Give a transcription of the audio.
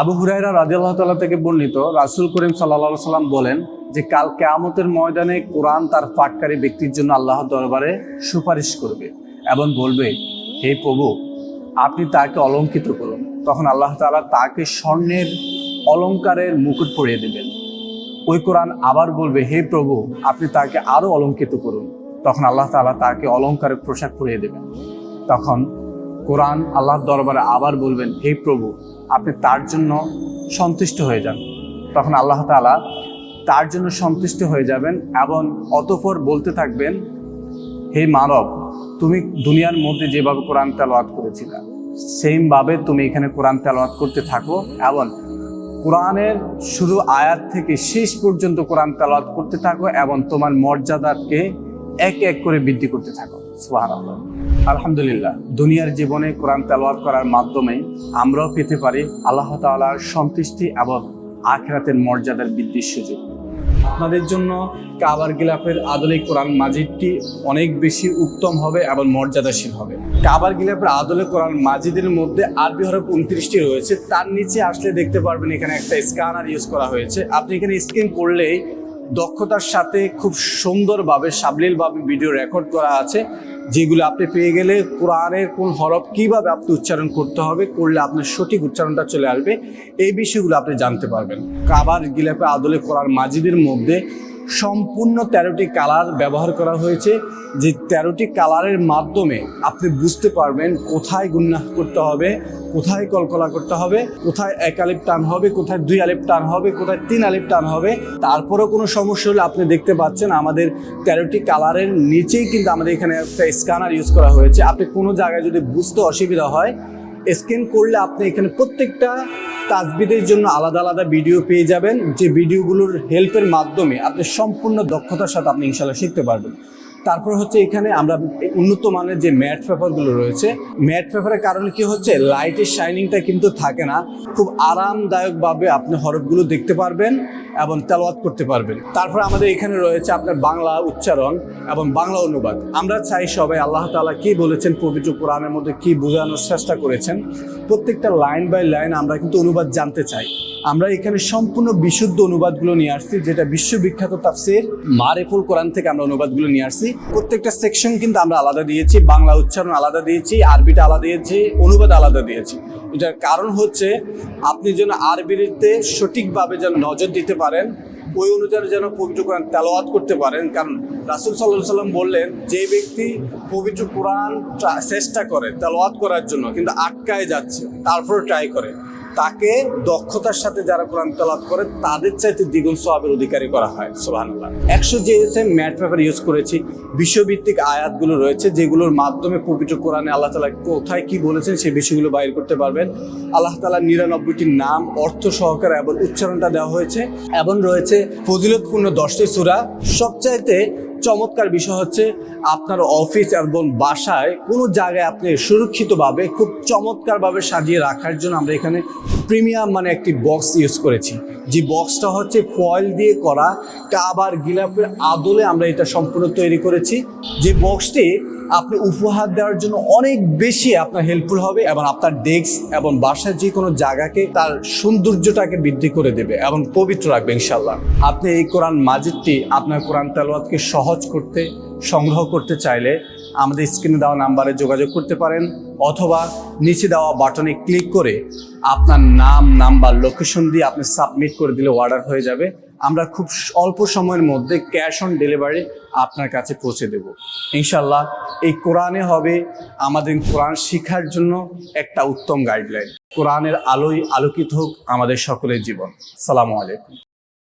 আবু হুরাইরা রাজিয়াল্লাহ তাল্লাহ থেকে বর্ণিত রাসুল করিম সাল্লা সাল্লাম বলেন যে কাল কেয়ামতের ময়দানে কোরআন তার পাটকারী ব্যক্তির জন্য আল্লাহ দরবারে সুপারিশ করবে এবং বলবে, হে প্রভু, আপনি তাকে অলঙ্কিত করুন। তখন আল্লাহ তালা তাকে স্বর্ণের অলঙ্কারের মুকুট পরিয়ে দেবেন। ওই কোরআন আবার বলবে, হে প্রভু, আপনি তাকে আরও অলঙ্কিত করুন। তখন আল্লাহ তালা তাকে অলংকারের পোশাক পরিয়ে দেবেন। তখন কোরআন আল্লাহর দরবারে আবার বলবেন, হে প্রভু, আপনি তার জন্য সন্তুষ্ট হয়ে যান। তখন আল্লাহ তাআলা তার জন্য সন্তুষ্ট হয়ে যাবেন এবং অতঃপর বলতে থাকবেন, হে মানব, তুমি দুনিয়ার মধ্যে যেভাবে কোরআন তেলাওয়াত করেছিলে সেমভাবে তুমি এখানে কোরআন তেলাওয়াত করতে থাকো এবং কোরআনের শুরু আয়াত থেকে শেষ পর্যন্ত কোরআন তেলাওয়াত করতে থাকো এবং তোমার মর্যাদাকে এক এক করে বৃদ্ধি করতে থাকো। সুবহানাল্লাহ। আলহামদুলিল্লাহ, দুনিয়ার জীবনে কোরআন তেলাওয়াত করার মাধ্যমে আমরাও পেতে পারি আল্লাহ তাআলার সন্তুষ্টি এবং আখেরাতের মর্যাদার বৃদ্ধির সুযোগ। আপনাদের জন্য কাবার গিলাফের আদলে কোরআন মাজিদটি অনেক বেশি উত্তম হবে এবং মর্যাদাশীল হবে। কাবার গিলাফের আদলে কোরআন মাজিদের মধ্যে আরবি হরফ উনত্রিশটি রয়েছে, তার নিচে আসলে দেখতে পারবেন এখানে একটা স্ক্যানার ইউজ করা হয়েছে। আপনি এখানে স্ক্যান করলেই দক্ষতার সাথে খুব সুন্দরভাবে, সাবলীলভাবে ভিডিও রেকর্ড করা আছে, যেগুলো আপনি পেয়ে গেলে কোরআনের কোন হরফ কীভাবে আপনি উচ্চারণ করতে হবে, করলে আপনার সঠিক উচ্চারণটা চলে আসবে, এই বিষয়গুলো আপনি জানতে পারবেন। কাবার গিলাপে আদলে কোরআন মাজিদের মধ্যে সম্পূর্ণ তেরোটি কালার ব্যবহার করা হয়েছে। যে তেরোটি কালারের মাধ্যমে আপনি বুঝতে পারবেন কোথায় গুন্না করতে হবে, কোথায় কলকলা করতে হবে, কোথায় এক আলিপ টান হবে, কোথায় দুই আলিপ টান হবে, কোথায় তিন আলিপ টান হবে। তারপরেও কোনো সমস্যা হলে আপনি দেখতে পাচ্ছেন আমাদের তেরোটি কালারের নিচেই কিন্তু আমাদের এখানে একটা স্ক্যানার ইউজ করা হয়েছে। আপনি কোনো জায়গায় যদি বুঝতে অসুবিধা হয়, স্ক্যান করলে আপনি এখানে প্রত্যেকটা তাজবিদের জন্য আলাদা আলাদা ভিডিও পেয়ে যাবেন, যে ভিডিওগুলোর হেল্পের মাধ্যমে আপনি সম্পূর্ণ দক্ষতার সাথে আপনি ইনশাল্লাহ শিখতে পারবেন। তারপর হচ্ছে এখানে আমরা উন্নত মানের যে ম্যাট পেপারগুলো রয়েছে, ম্যাট পেপারের কারণে কি হচ্ছে? লাইটের শাইনিংটা কিন্তু থাকে না। খুব আরামদায়কভাবে আপনি হরফগুলো দেখতে পারবেন এবং তেলাওয়াত করতে পারবেন। তারপর আমাদের এখানে রয়েছে আপনার বাংলা উচ্চারণ এবং বাংলা অনুবাদ। আমরা চাই সবাই আল্লাহ তাআলা কি বলেছেন, পবিত্র কোরআনের মধ্যে কি বোঝানোর চেষ্টা করেছেন। প্রত্যেকটা লাইন বাই লাইন আমরা কিন্তু অনুবাদ জানতে চাই। আমরা এখানে সম্পূর্ণ বিশুদ্ধ অনুবাদগুলো নিয়ে আসছি, যেটা বিশ্ববিখ্যাত তাফসির মারেফুল কোরআন থেকে আমরা অনুবাদগুলো নিয়ে আসছি। প্রত্যেকটা সেকশন কিন্তু আমরা আলাদা দিয়েছি, বাংলা উচ্চারণ আলাদা দিয়েছি, আরবিটা আলাদা দিয়েছি, অনুবাদ আলাদা দিয়েছি। এটার কারণ হচ্ছে, আপনি যেন আরবিতে সঠিকভাবে যেন নজর দিতে পারেন, ওই অনুযায়ী যেন পবিত্র কোরআন তেলাওয়াত করতে পারেন। কারণ রাসুল সাল্লাহ সাল্লাম বললেন, যে ব্যক্তি পবিত্র কোরআন চেষ্টা করে তেলাওয়াত করার জন্য, কিন্তু আটকায় যাচ্ছে তারপরে ট্রাই করে। তাকে দক্ষতার সাথে যারা কোরআন তেলাওয়াত করে, তাদের চাইতে দ্বিগুণ সবের অধিকারী করা হয়, সুবহানাল্লাহ। একশো যে ম্যাট পেপার ইউজ করেছি বিশ্বভিত্তিক আয়াতগুলো রয়েছে, যেগুলোর মাধ্যমে পবিত্র কোরআনে আল্লাহ তালা কোথায় কি বলেছেন সেই বিষয়গুলো বাইর করতে পারবেন। আল্লাহ তালা নিরানব্বইটি নাম, অর্থ সহকারে এবং উচ্চারণটা দেওয়া হয়েছে, এবং রয়েছে ফজিলতপূর্ণ দশটি সুরা। সবচাইতে চমৎকার বিষয় হচ্ছে আপনার অফিস এবং বাসায় কোনো জায়গায় আপনি সুরক্ষিতভাবে খুব চমৎকারভাবে সাজিয়ে রাখার জন্য আমরা এখানে প্রিমিয়াম মানে একটি বক্স ইউজ করেছি। যে বক্সটা হচ্ছে ফয়েল দিয়ে করা, কাবার গিলাপের আদলে আমরা এটা সম্পূর্ণ তৈরি করেছি। যে বক্সটি আপনি উপহার দেওয়ার জন্য অনেক বেশি আপনার হেল্পফুল হবে এবং আপনার ডেস্ক এবং বাসার যে কোনো জায়গাকে তার সৌন্দর্যটাকে বৃদ্ধি করে দেবে এবং পবিত্র রাখবে ইনশাল্লাহ আপনি এই কোরআন মাজিদটি, আপনার কোরআন তালোয়াদকে সহজ করতে, সংগ্রহ করতে চাইলে আমাদের স্ক্রিনে দেওয়া নাম্বারে যোগাযোগ করতে পারেন অথবা নিচে দেওয়া বাটনে ক্লিক করে আপনার নাম নাম্বার লোকেশন দিয়ে আপনি সাবমিট করে দিলে অর্ডার হয়ে যাবে। আমরা খুব অল্প সময়ের মধ্যে ক্যাশ অন ডেলিভারি আপনার কাছে পৌঁছে দেব। ইনশাল্লাহ এই কোরআনে হবে আমাদের কোরআন শিখার জন্য একটা উত্তম গাইডলাইন কোরআনের আলোয় আলোকিত হোক আমাদের সকলের জীবন। সালামু আলাইকুম।